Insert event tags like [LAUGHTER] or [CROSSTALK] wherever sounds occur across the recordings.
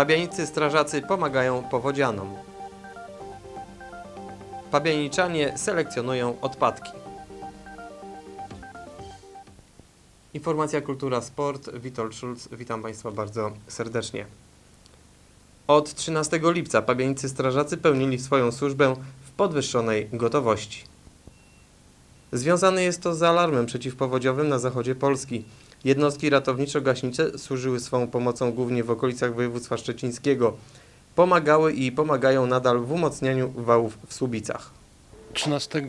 Pabianicy strażacy pomagają powodzianom. Pabianiczanie selekcjonują odpadki. Informacja Kultura Sport. Witold Schulz. Witam Państwa bardzo serdecznie. Od 13 lipca pabianicy strażacy pełnili swoją służbę w podwyższonej gotowości. Związane jest to z alarmem przeciwpowodziowym na zachodzie Polski. Jednostki ratowniczo-gaśnicze służyły swą pomocą głównie w okolicach województwa szczecińskiego. Pomagały i pomagają nadal w umocnianiu wałów w Słubicach. 13 e,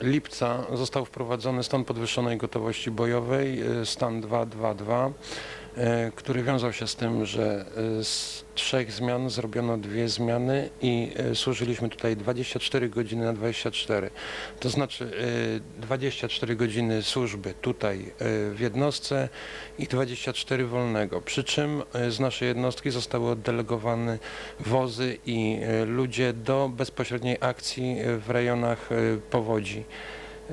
lipca został wprowadzony stan podwyższonej gotowości bojowej, e, stan 222, e, który wiązał się z tym, że e, z trzech zmian zrobiono dwie zmiany i e, służyliśmy tutaj 24 godziny na 24. To znaczy e, 24 godziny służby tutaj e, w jednostce i 24 wolnego. Przy czym e, z naszej jednostki zostały oddelegowane wozy i e, ludzie do bezpośredniej akcji e, w rejonach e, powodzi.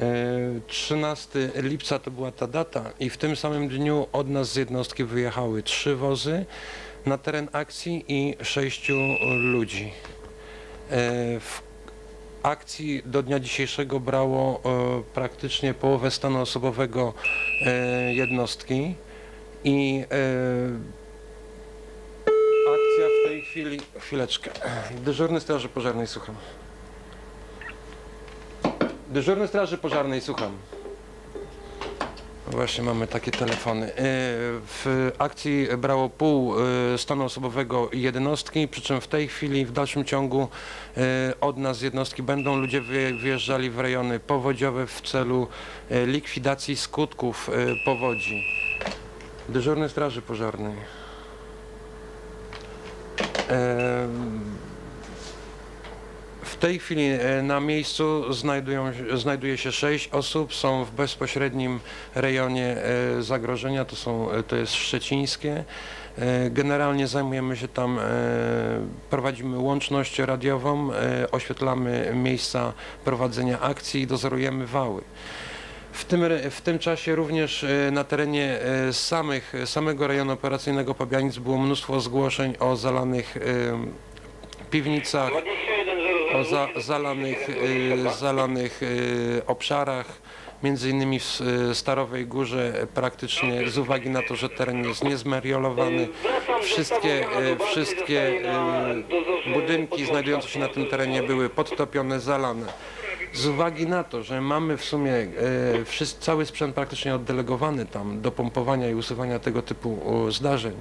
E, 13 lipca to była ta data i w tym samym dniu od nas z jednostki wyjechały trzy wozy na teren akcji i sześciu ludzi. E, W akcji do dnia dzisiejszego brało e, praktycznie połowę stanu osobowego e, jednostki i e, akcja w tej chwili, chwileczkę, dyżurny straży pożarnej słucham. Dyżurny straży pożarnej słucham. Właśnie mamy takie telefony. E, W akcji brało pół e, stanu osobowego i jednostki, przy czym w tej chwili w dalszym ciągu e, od nas z jednostki będą ludzie wyje- wyjeżdżali w rejony powodziowe w celu likwidacji skutków powodzi. Dyżurny straży pożarnej. W tej chwili e, na miejscu znajdują, znajduje się sześć osób, są w bezpośrednim rejonie e, zagrożenia, to, są, e, to jest szczecińskie. Generalnie zajmujemy się tam, prowadzimy łączność radiową, oświetlamy miejsca prowadzenia akcji i dozorujemy wały. W tym, w tym czasie również na terenie samych, samego rejonu operacyjnego Pabianic było mnóstwo zgłoszeń o zalanych piwnicach, o za, zalanych, y, zalanych y, obszarach, między innymi w y, Starowej Górze praktycznie z uwagi na to, że teren jest niezmeriolowany, wszystkie, wszystkie budynki znajdujące się na tym terenie były podtopione, zalane. Z uwagi na to, że mamy w sumie e, wszyscy, cały sprzęt praktycznie oddelegowany tam do pompowania i usuwania tego typu o, zdarzeń,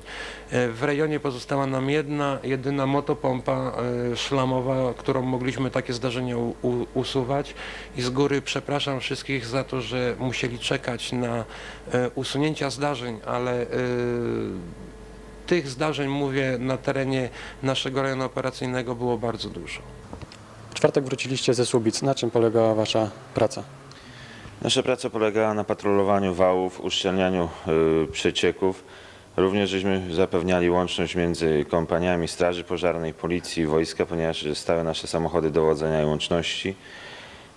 e, w rejonie pozostała nam jedna, jedyna motopompa e, szlamowa, którą mogliśmy takie zdarzenia u, u, usuwać i z góry przepraszam wszystkich za to, że musieli czekać na e, usunięcia zdarzeń, ale e, tych zdarzeń, mówię, na terenie naszego rejonu operacyjnego było bardzo dużo. Czwartek wróciliście ze Słubic. Na czym polegała Wasza praca? Nasza praca polegała na patrolowaniu wałów, uszczelnianiu y, przecieków. Również żeśmy zapewniali łączność między kompaniami Straży Pożarnej, Policji i Wojska, ponieważ stały nasze samochody dowodzenia i łączności.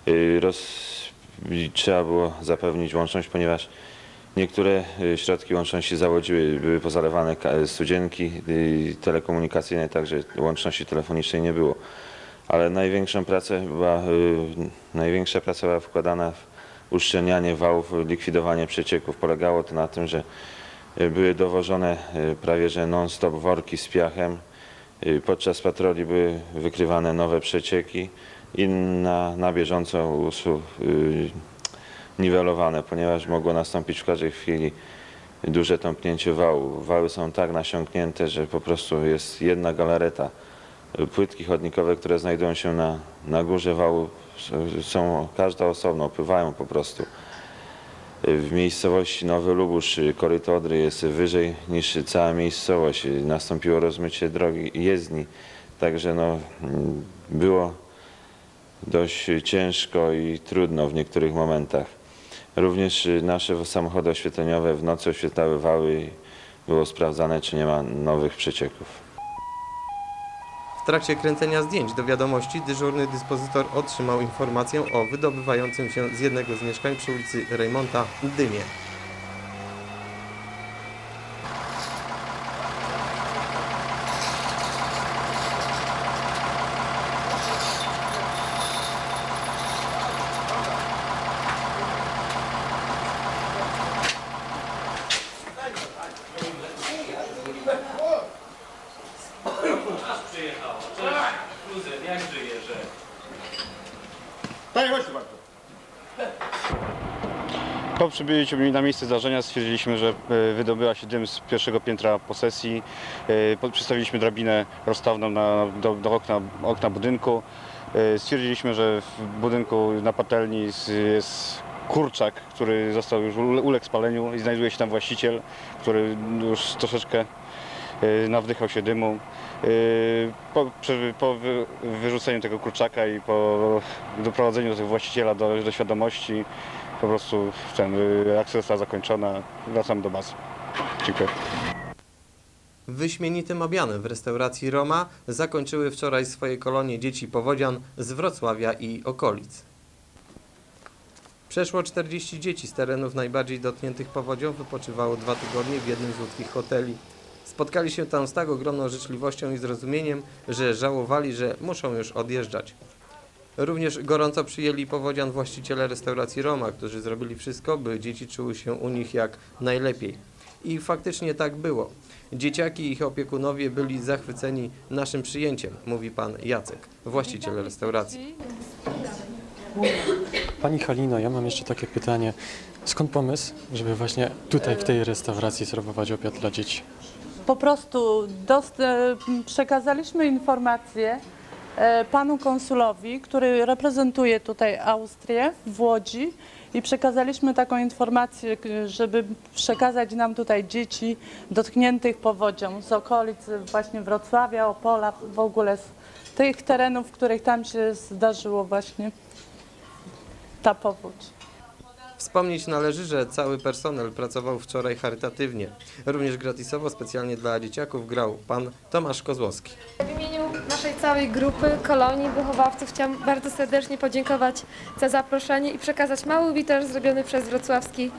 Y, roz... Trzeba było zapewnić łączność, ponieważ niektóre y, środki łączności zawodziły, były pozalewane studzienki telekomunikacyjne, także łączności telefonicznej nie było. Ale największą pracę była, y, największa praca była wkładana w uszczelnianie wałów, likwidowanie przecieków. Polegało to na tym, że y, były dowożone y, prawie że non-stop worki z piachem. Podczas patroli były wykrywane nowe przecieki i na, na bieżąco usu, y, niwelowane, ponieważ mogło nastąpić w każdej chwili duże tąpnięcie wału. Wały są tak nasiąknięte, że po prostu jest jedna galareta. Płytki chodnikowe, które znajdują się na, na górze wału są każda osobno, opływają po prostu. W miejscowości Nowy Lubusz koryto Odry jest wyżej niż cała miejscowość. Nastąpiło rozmycie drogi jezdni, także no, było dość ciężko i trudno w niektórych momentach. Również nasze samochody oświetleniowe w nocy oświetlały wały było sprawdzane, czy nie ma nowych przecieków. Trakcie kręcenia zdjęć do wiadomości dyżurny dyspozytor otrzymał informację o wydobywającym się z jednego z mieszkań przy ulicy Rejmonta dymie. Tak, chodź Bartek. Po przybyciu na miejsce zdarzenia stwierdziliśmy, że e, wydobyła się dym z pierwszego piętra posesji. E, Przystawiliśmy drabinę rozstawną na, do, do okna, okna budynku. E, Stwierdziliśmy, że w budynku na patelni jest- kurczak, który został już ule- uległ spaleniu i znajduje się tam właściciel, który już troszeczkę nawdychał się dymu. E, Po, po wy- wyrzuceniu tego kurczaka i po doprowadzeniu tego właściciela do, do świadomości, po prostu ten, y, akcja została zakończona. Wracam do bazy. Dziękuję. Wyśmienitym obiadem w restauracji Roma zakończyły wczoraj swoje kolonie dzieci powodzian z Wrocławia i okolic. Przeszło 40 dzieci z terenów najbardziej dotkniętych powodzią wypoczywało dwa tygodnie w jednym z łódzkich hoteli. Spotkali się tam z tak ogromną życzliwością i zrozumieniem, że żałowali, że muszą już odjeżdżać. Również gorąco przyjęli powodzian właściciele restauracji Roma, którzy zrobili wszystko, by dzieci czuły się u nich jak najlepiej. I faktycznie tak było. Dzieciaki i ich opiekunowie byli zachwyceni naszym przyjęciem, mówi pan Jacek, właściciel restauracji. Pani Halino, ja mam jeszcze takie pytanie. Skąd pomysł, żeby właśnie tutaj w tej restauracji serwować obiad dla dzieci? Po prostu e, przekazaliśmy informację e, panu konsulowi, który reprezentuje tutaj Austrię w Łodzi i przekazaliśmy taką informację, żeby przekazać nam tutaj dzieci dotkniętych powodzią z okolic właśnie Wrocławia, Opola, w ogóle z tych terenów, w których tam się zdarzyło właśnie ta powódź. Wspomnieć należy, że cały personel pracował wczoraj charytatywnie. Również gratisowo specjalnie dla dzieciaków grał pan Tomasz Kozłowski. W imieniu naszej całej grupy kolonii wychowawców chciałam bardzo serdecznie podziękować za zaproszenie i przekazać mały witar zrobiony przez wrocławski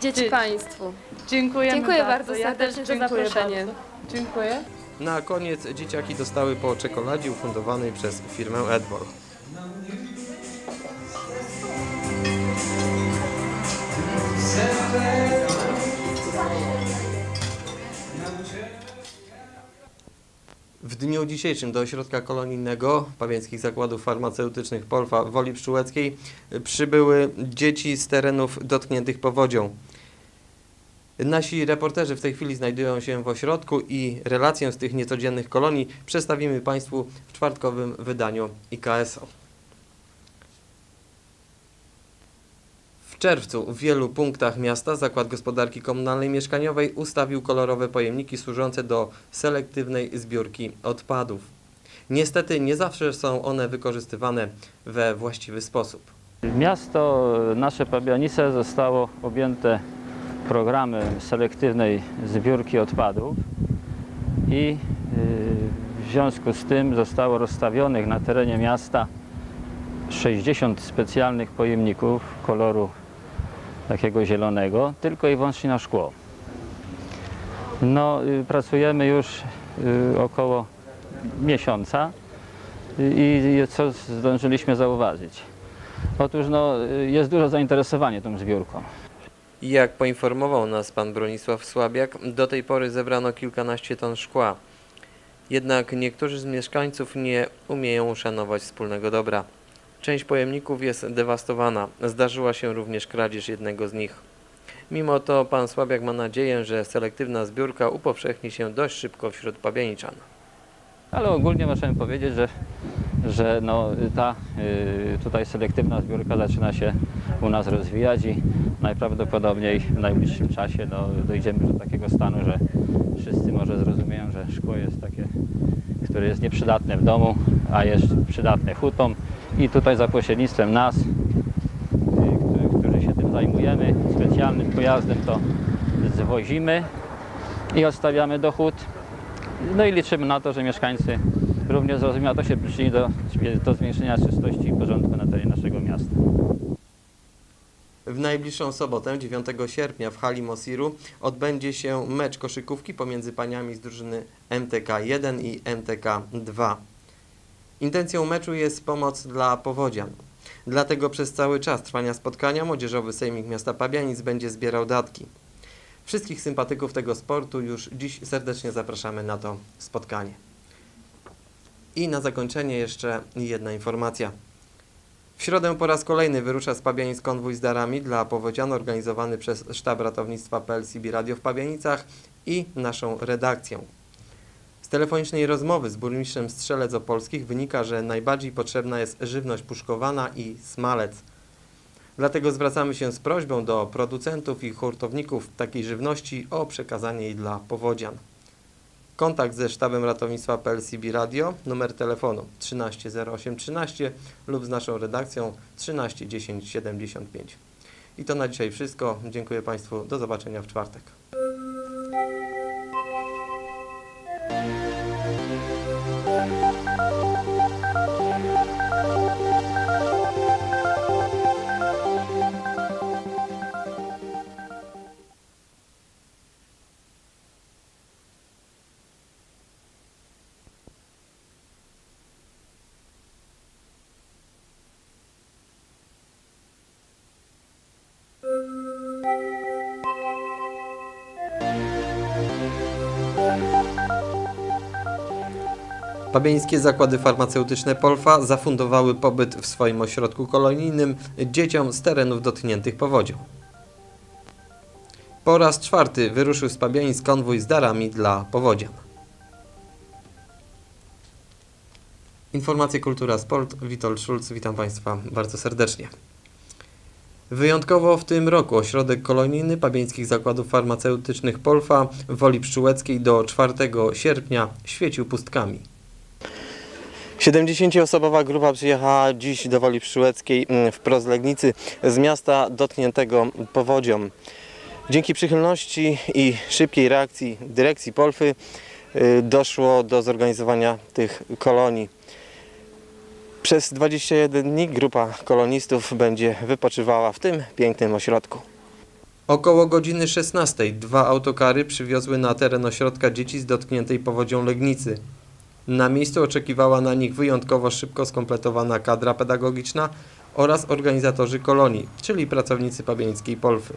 Dzieci Dzieci. Państwu. Dziękujemy Dziękuję bardzo Ja też serdecznie za dziękuję zaproszenie. bardzo. Dziękuję. Na koniec dzieciaki dostały po czekoladzie ufundowanej przez firmę Edwor. W dniu dzisiejszym do ośrodka kolonijnego Pawieckich Zakładów Farmaceutycznych Polfa w Woli Pszczółeckiej przybyły dzieci z terenów dotkniętych powodzią. Nasi reporterzy w tej chwili znajdują się w ośrodku i relację z tych niecodziennych kolonii przedstawimy Państwu w czwartkowym wydaniu IKS-o. W czerwcu w wielu punktach miasta Zakład Gospodarki Komunalnej Mieszkaniowej ustawił kolorowe pojemniki służące do selektywnej zbiórki odpadów. Niestety nie zawsze są one wykorzystywane we właściwy sposób. Miasto, nasze Pabianice zostało objęte programem selektywnej zbiórki odpadów i y, w związku z tym zostało rozstawionych na terenie miasta 60 specjalnych pojemników koloru takiego zielonego, tylko i wyłącznie na szkło. No, y, pracujemy już y, około miesiąca i co zdążyliśmy zauważyć? Otóż no, jest duże zainteresowanie tą zbiórką. Jak poinformował nas pan Bronisław Słabiak, do tej pory zebrano kilkanaście ton szkła. Jednak niektórzy z mieszkańców nie umieją uszanować wspólnego dobra. Część pojemników jest dewastowana. Zdarzyła się również kradzież jednego z nich. Mimo to pan Słabiak ma nadzieję, że selektywna zbiórka upowszechni się dość szybko wśród pabianiczan. Ale ogólnie możemy powiedzieć, że, że no, ta y, tutaj selektywna zbiórka zaczyna się u nas rozwijać i najprawdopodobniej w najbliższym czasie no, dojdziemy do takiego stanu, że wszyscy może zrozumieją, że szkło jest takie, które jest nieprzydatne w domu, a jest przydatne hutom i tutaj za pośrednictwem nas, y, którzy- się tym zajmujemy, specjalnym pojazdem to zwozimy i odstawiamy do hut. No i liczymy na to, że mieszkańcy również zrozumieją, a to się przyczyni do, do zwiększenia czystości i porządku na terenie naszego miasta. W najbliższą sobotę, 9 sierpnia w hali Mosiru odbędzie się mecz koszykówki pomiędzy paniami z drużyny MTK 1 i MTK 2. Intencją meczu jest pomoc dla powodzian. Dlatego przez cały czas trwania spotkania Młodzieżowy Sejmik Miasta Pabianic będzie zbierał datki. Wszystkich sympatyków tego sportu już dziś serdecznie zapraszamy na to spotkanie. I na zakończenie jeszcze jedna informacja. W środę po raz kolejny wyrusza z Pabianic konwój z darami dla powodzian organizowany przez sztab ratownictwa PLCB Radio w Pabianicach i naszą redakcję. Telefonicznej rozmowy z burmistrzem Strzelec Opolskich wynika, że najbardziej potrzebna jest żywność puszkowana i smalec. Dlatego zwracamy się z prośbą do producentów i hurtowników takiej żywności o przekazanie jej dla powodzian. Kontakt ze sztabem ratownictwa PLCB Radio, numer telefonu 13 08 13 lub z naszą redakcją 13 10 75. I to na dzisiaj wszystko. Dziękuję Państwu. Do zobaczenia w czwartek. Pabieńskie zakłady farmaceutyczne Polfa zafundowały pobyt w swoim ośrodku kolonijnym dzieciom z terenów dotkniętych powodzią. Po raz czwarty wyruszył z Pabianic konwój z darami dla powodzian. Informacje Kultura Sport, Witold Schulz, witam Państwa bardzo serdecznie. Wyjątkowo w tym roku ośrodek kolonijny Pabieńskich Zakładów Farmaceutycznych Polfa w Woli Pszczółeckiej do 4 sierpnia świecił pustkami. 70-osobowa grupa przyjechała dziś do Woli Pszczółeckiej mm, wprost z Legnicy z miasta dotkniętego powodzią. Dzięki przychylności i szybkiej reakcji dyrekcji Polfy y, doszło do zorganizowania tych kolonii. Przez 21 dni grupa kolonistów będzie wypoczywała w tym pięknym ośrodku. Około godziny 16 dwa autokary przywiozły na teren ośrodka dzieci z dotkniętej powodzią Legnicy. Na miejscu oczekiwała na nich wyjątkowo szybko skompletowana kadra pedagogiczna oraz organizatorzy kolonii, czyli pracownicy pabieńskiej Polfy.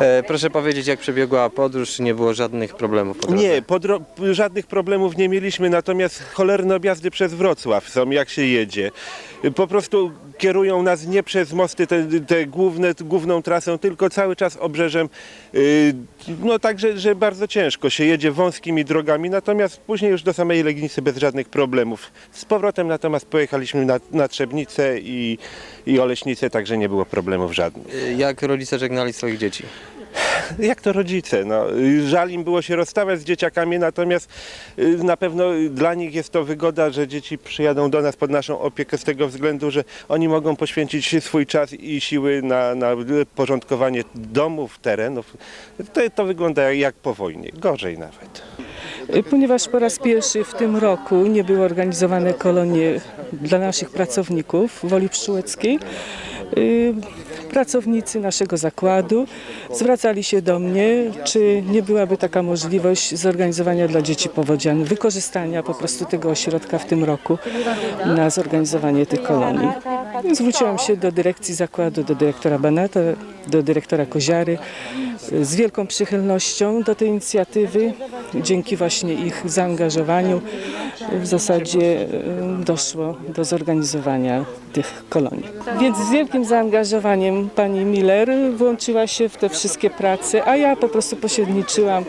E, proszę powiedzieć, jak przebiegła podróż, czy nie było żadnych problemów po drodze? Nie, po dro- żadnych problemów nie mieliśmy, natomiast cholerne objazdy przez Wrocław są, jak się jedzie. Po prostu kierują nas nie przez mosty, te, te główne, główną trasą, tylko cały czas obrzeżem. Yy, No także, że bardzo ciężko się jedzie wąskimi drogami, natomiast później już do samej Legnicy bez żadnych problemów. Z powrotem natomiast pojechaliśmy na, na Trzebnicę i, i Oleśnicę, także nie było problemów żadnych. E, Jak rodzice żegnali swoich dzieci? Jak to rodzice? No, żal im było się rozstawać z dzieciakami, natomiast y, na pewno dla nich jest to wygoda, że dzieci przyjadą do nas pod naszą opiekę z tego względu, że oni mogą poświęcić swój czas i siły na, na porządkowanie domów, terenów. To, to wygląda jak, po wojnie, gorzej nawet. Ponieważ po raz pierwszy w tym roku nie były organizowane kolonie dla naszych pracowników Woli Pszczółeckiej, pracownicy naszego zakładu zwracali się do mnie, czy nie byłaby taka możliwość zorganizowania dla dzieci powodzian, wykorzystania po prostu tego ośrodka w tym roku na zorganizowanie tych kolonii. Zwróciłam się do dyrekcji zakładu, do dyrektora Banata, do dyrektora Koziary z wielką przychylnością do tej inicjatywy. Dzięki właśnie ich zaangażowaniu w zasadzie e, doszło do zorganizowania tych kolonii. Więc z wielkim zaangażowaniem pani Miller włączyła się w te wszystkie prace, a ja po prostu pośredniczyłam,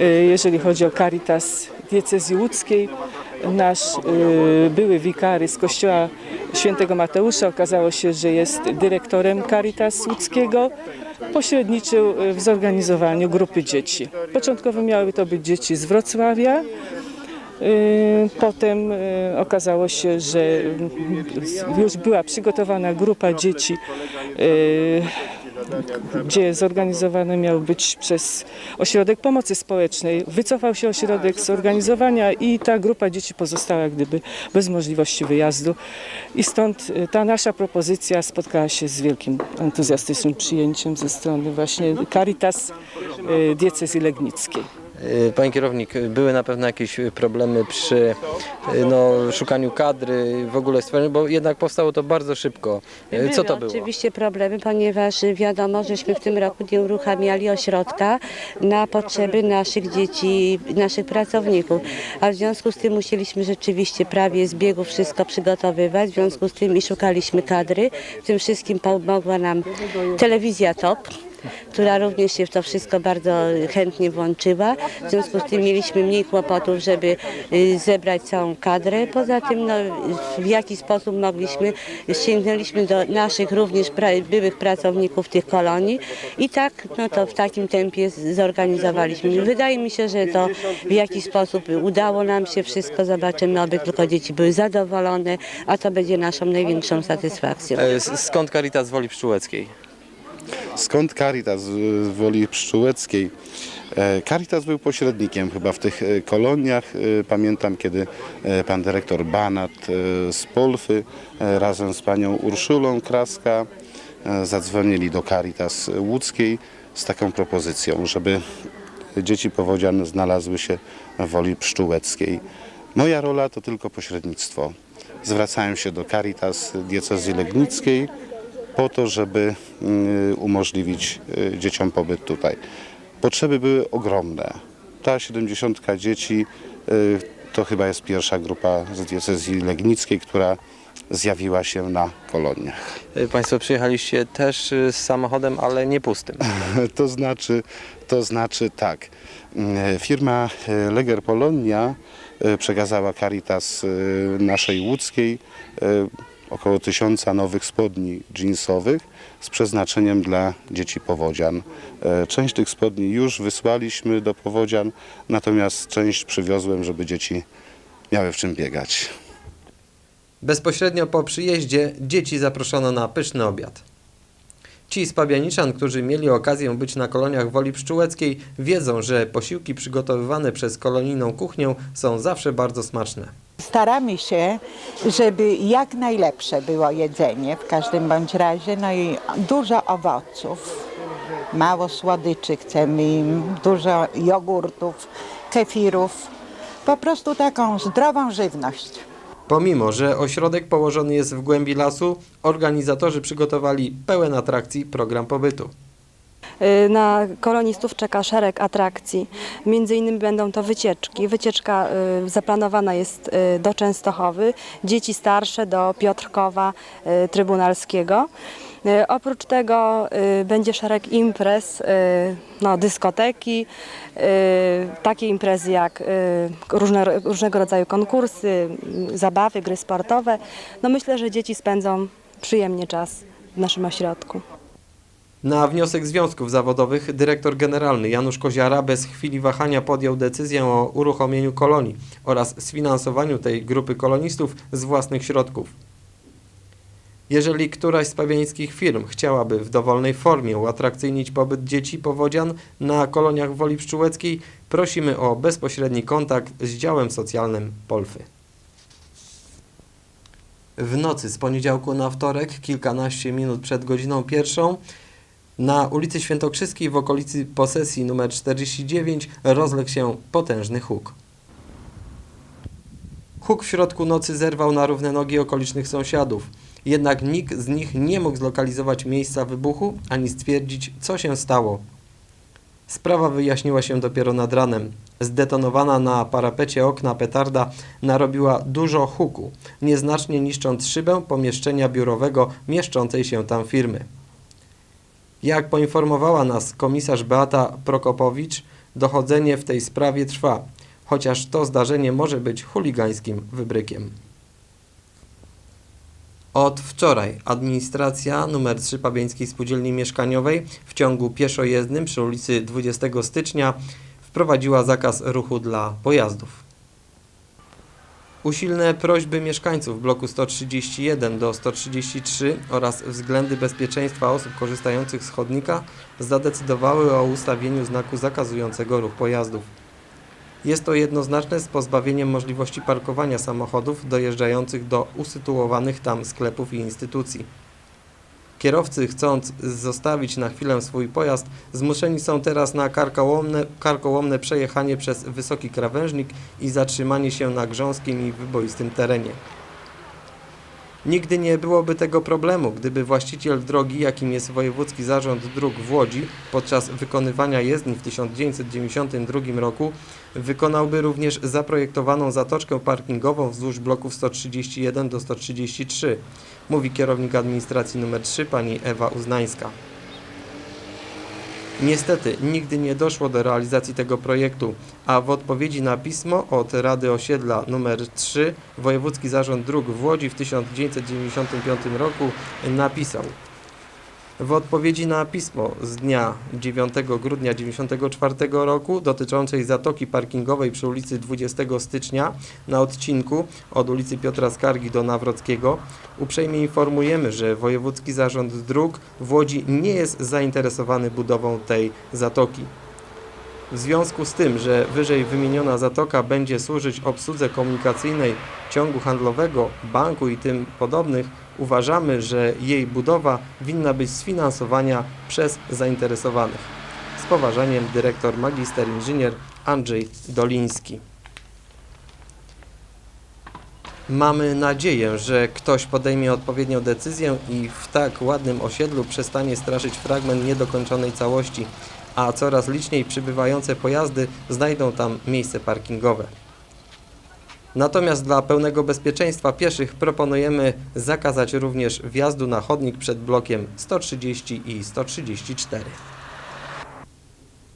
e, jeżeli chodzi o Caritas diecezji łódzkiej. Nasz e, były wikary z kościoła świętego Mateusza okazało się, że jest dyrektorem Caritas łódzkiego pośredniczył w zorganizowaniu grupy dzieci. Początkowo miały to być dzieci z Wrocławia. Yy, Potem okazało się, że już była przygotowana grupa dzieci, gdzie zorganizowane miały być przez Ośrodek Pomocy Społecznej. Wycofał się ośrodek z zorganizowania i ta grupa dzieci pozostała jak gdyby bez możliwości wyjazdu. I stąd y, ta nasza propozycja spotkała się z wielkim entuzjastycznym przyjęciem ze strony właśnie Caritas y, diecezji legnickiej. Y, Panie kierownik, były na pewno jakieś problemy przy y, no, szukaniu kadry, w ogóle stworzeniu, bo jednak powstało to bardzo szybko. Y, Co to Były było? Oczywiście problemy, ponieważ wiadomo, żeśmy w tym roku nie uruchamiali ośrodka na potrzeby naszych dzieci, naszych pracowników. A w związku z tym musieliśmy rzeczywiście prawie z biegu wszystko przygotowywać. W związku z tym i szukaliśmy kadry. W tym wszystkim pomogła nam telewizja TOP która również się w to wszystko bardzo chętnie włączyła. W związku z tym mieliśmy mniej kłopotów, żeby y, zebrać całą kadrę. Poza tym no, w jaki sposób mogliśmy, sięgnęliśmy do naszych również pra- byłych pracowników tych kolonii i tak no to w takim tempie z- zorganizowaliśmy. Wydaje mi się, że to w jakiś sposób udało nam się wszystko. Zobaczymy, aby tylko dzieci były zadowolone, a to będzie naszą największą satysfakcją. S- Skąd Caritas Woli Pszczółeckiej? Skąd Caritas z Woli Pszczółeckiej? E, Caritas był pośrednikiem chyba w tych e, koloniach. E, Pamiętam, kiedy pan dyrektor Banat z Polfy razem z panią Urszulą Kraska zadzwonili do Caritas łódzkiej z taką propozycją, żeby dzieci powodzian znalazły się w Woli Pszczółeckiej. Moja rola to tylko pośrednictwo. Zwracałem się do Caritas diecezji legnickiej po to, żeby mm, umożliwić y, dzieciom pobyt tutaj. Potrzeby były ogromne. Ta 70 dzieci y, to chyba jest pierwsza grupa z diecezji legnickiej, która zjawiła się na koloniach. Y, Państwo przyjechaliście też z samochodem, ale nie pustym. [LAUGHS] To znaczy, to znaczy tak. Firma Leger Polonia przekazała Caritas naszej łódzkiej około tysiąca nowych spodni jeansowych z przeznaczeniem dla dzieci powodzian. E, Część tych spodni już wysłaliśmy do powodzian, natomiast część przywiozłem, żeby dzieci miały w czym biegać. Bezpośrednio po przyjeździe dzieci zaproszono na pyszny obiad. Ci z Pabianiczan, którzy mieli okazję być na koloniach Woli Pszczółeckiej, wiedzą, że posiłki przygotowywane przez kolonijną kuchnię są zawsze bardzo smaczne. Staramy się, żeby jak najlepsze było jedzenie w każdym bądź razie, no i dużo owoców, mało słodyczy chcemy im, dużo jogurtów, kefirów, po prostu taką zdrową żywność. Pomimo, że ośrodek położony jest w głębi lasu, organizatorzy przygotowali pełen atrakcji program pobytu. Y, Na kolonistów czeka szereg atrakcji. Między innymi będą to wycieczki. Wycieczka y, zaplanowana jest y, do Częstochowy, dzieci starsze do Piotrkowa Trybunalskiego. Y, Oprócz tego y, będzie szereg imprez, y, no, dyskoteki, takie imprezy jak różne, różnego rodzaju konkursy, zabawy, gry sportowe. No myślę, że dzieci spędzą przyjemnie czas w naszym ośrodku. Na wniosek związków zawodowych dyrektor generalny Janusz Koziara bez chwili wahania podjął decyzję o uruchomieniu kolonii oraz sfinansowaniu tej grupy kolonistów z własnych środków. Jeżeli któraś z pabiańskich firm chciałaby w dowolnej formie uatrakcyjnić pobyt dzieci powodzian na koloniach Woli Pszczółeckiej, prosimy o bezpośredni kontakt z działem socjalnym Polfy. W nocy z poniedziałku na wtorek, kilkanaście minut przed godziną pierwszą, na ulicy Świętokrzyskiej w okolicy posesji nr 49 rozległ się potężny huk. Huk w środku nocy zerwał na równe nogi okolicznych sąsiadów. Jednak nikt z nich nie mógł zlokalizować miejsca wybuchu ani stwierdzić, co się stało. Sprawa wyjaśniła się dopiero nad ranem. Zdetonowana na parapecie okna petarda narobiła dużo huku, nieznacznie niszcząc szybę pomieszczenia biurowego mieszczącej się tam firmy. Jak poinformowała nas komisarz Beata Prokopowicz, dochodzenie w tej sprawie trwa, chociaż to zdarzenie może być chuligańskim wybrykiem. Od wczoraj administracja nr 3 Pabieńskiej Spółdzielni Mieszkaniowej w ciągu pieszojezdnym przy ulicy 20 stycznia wprowadziła zakaz ruchu dla pojazdów. Usilne prośby mieszkańców bloku 131 do 133 oraz względy bezpieczeństwa osób korzystających z chodnika zadecydowały o ustawieniu znaku zakazującego ruch pojazdów. Jest to jednoznaczne z pozbawieniem możliwości parkowania samochodów dojeżdżających do usytuowanych tam sklepów i instytucji. Kierowcy, chcąc zostawić na chwilę swój pojazd, zmuszeni są teraz na karkołomne, karkołomne przejechanie przez wysoki krawężnik i zatrzymanie się na grząskim i wyboistym terenie. Nigdy nie byłoby tego problemu, gdyby właściciel drogi, jakim jest Wojewódzki Zarząd Dróg w Łodzi, podczas wykonywania jezdni w 1992 roku wykonałby również zaprojektowaną zatoczkę parkingową wzdłuż bloków 131 do 133, mówi kierownik administracji nr 3 pani Ewa Uznańska. Niestety nigdy nie doszło do realizacji tego projektu, a w odpowiedzi na pismo od Rady Osiedla nr 3 Wojewódzki Zarząd Dróg w Łodzi w 1995 roku napisał w odpowiedzi na pismo z dnia 9 grudnia 1994 roku dotyczącej zatoki parkingowej przy ulicy 20 stycznia na odcinku od ulicy Piotra Skargi do Nawrockiego uprzejmie informujemy, że Wojewódzki Zarząd Dróg w Łodzi nie jest zainteresowany budową tej zatoki. W związku z tym, że wyżej wymieniona zatoka będzie służyć obsłudze komunikacyjnej ciągu handlowego, banku i tym podobnych, uważamy, że jej budowa winna być sfinansowana przez zainteresowanych. Z poważaniem dyrektor magister inżynier Andrzej Doliński. Mamy nadzieję, że ktoś podejmie odpowiednią decyzję i w tak ładnym osiedlu przestanie straszyć fragment niedokończonej całości, a coraz liczniej przybywające pojazdy znajdą tam miejsce parkingowe. Natomiast dla pełnego bezpieczeństwa pieszych proponujemy zakazać również wjazdu na chodnik przed blokiem 130 i 134.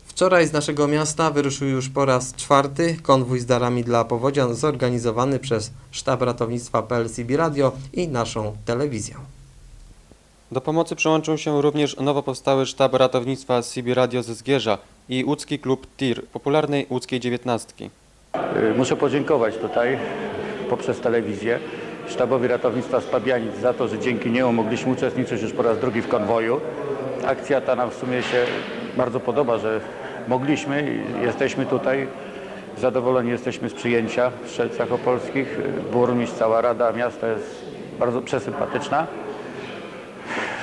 Wczoraj z naszego miasta wyruszył już po raz czwarty konwój z darami dla powodzian zorganizowany przez Sztab Ratownictwa PLCB Radio i naszą telewizję. Do pomocy przyłączył się również nowo powstały sztab ratownictwa CB Radio ze Zgierza i łódzki klub TIR, popularnej łódzkiej dziewiętnastki. Y, Muszę podziękować tutaj poprzez telewizję sztabowi ratownictwa z Pabianic za to, że dzięki niemu mogliśmy uczestniczyć już po raz drugi w konwoju. Akcja ta nam w sumie się bardzo podoba, że mogliśmy jesteśmy tutaj. Zadowoleni jesteśmy z przyjęcia w Strzelcach Opolskich. Burmistrz, cała Rada Miasta jest bardzo przesympatyczna.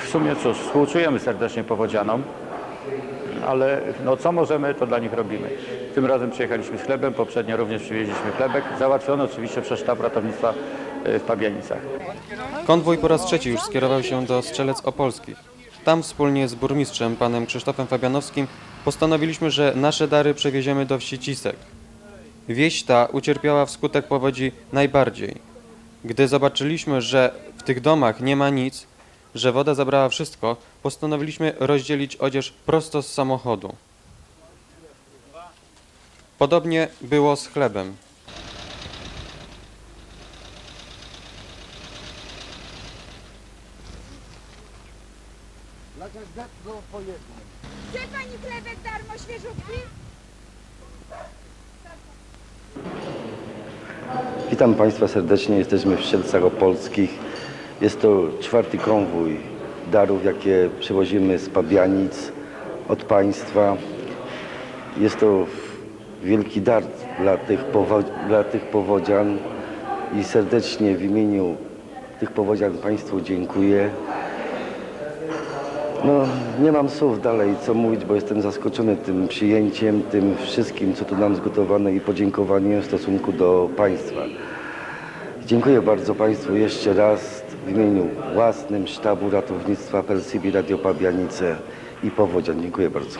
Sumie cóż, współczujemy serdecznie powodzianom, ale no co możemy, to dla nich robimy. Tym razem przyjechaliśmy z chlebem, poprzednio również przywieźliśmy chlebek, załatwiony oczywiście przez sztab ratownictwa y, w Pabianicach. Konwój po raz trzeci już skierował się do Strzelec Opolskich. Tam wspólnie z burmistrzem, panem Krzysztofem Fabianowskim, postanowiliśmy, że nasze dary przewieziemy do wsi Cisek. Wieś ta ucierpiała wskutek powodzi najbardziej. Gdy zobaczyliśmy, że w tych domach nie ma nic, że woda zabrała wszystko, postanowiliśmy rozdzielić odzież prosto z samochodu. Podobnie było z chlebem. Chce pani chlebek darmo świeżutki? Witam Państwa serdecznie. Jesteśmy w Strzelcach Opolskich. Jest to czwarty konwój darów, jakie przywozimy z Pabianic od Państwa. Jest to wielki dar dla tych, dla tych powodzian i serdecznie w imieniu tych powodzian Państwu dziękuję. No, nie mam słów dalej, co mówić, bo jestem zaskoczony tym przyjęciem, tym wszystkim, co tu nam zgotowano i podziękowaniem w stosunku do Państwa. Dziękuję bardzo Państwu jeszcze raz w imieniu własnym Sztabu Ratownictwa PLCB Radio Pabianice i Powodzian. Dziękuję bardzo.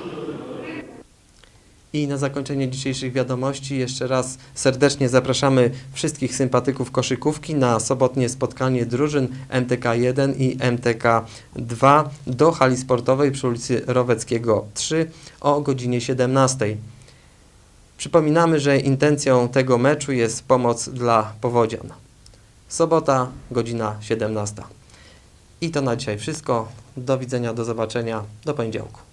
I na zakończenie dzisiejszych wiadomości jeszcze raz serdecznie zapraszamy wszystkich sympatyków koszykówki na sobotnie spotkanie drużyn MTK 1 i MTK 2 do hali sportowej przy ulicy Roweckiego 3 o godzinie 17. Przypominamy, że intencją tego meczu jest pomoc dla powodzian. Sobota, godzina 17. I to na dzisiaj wszystko. Do widzenia, do zobaczenia, do poniedziałku.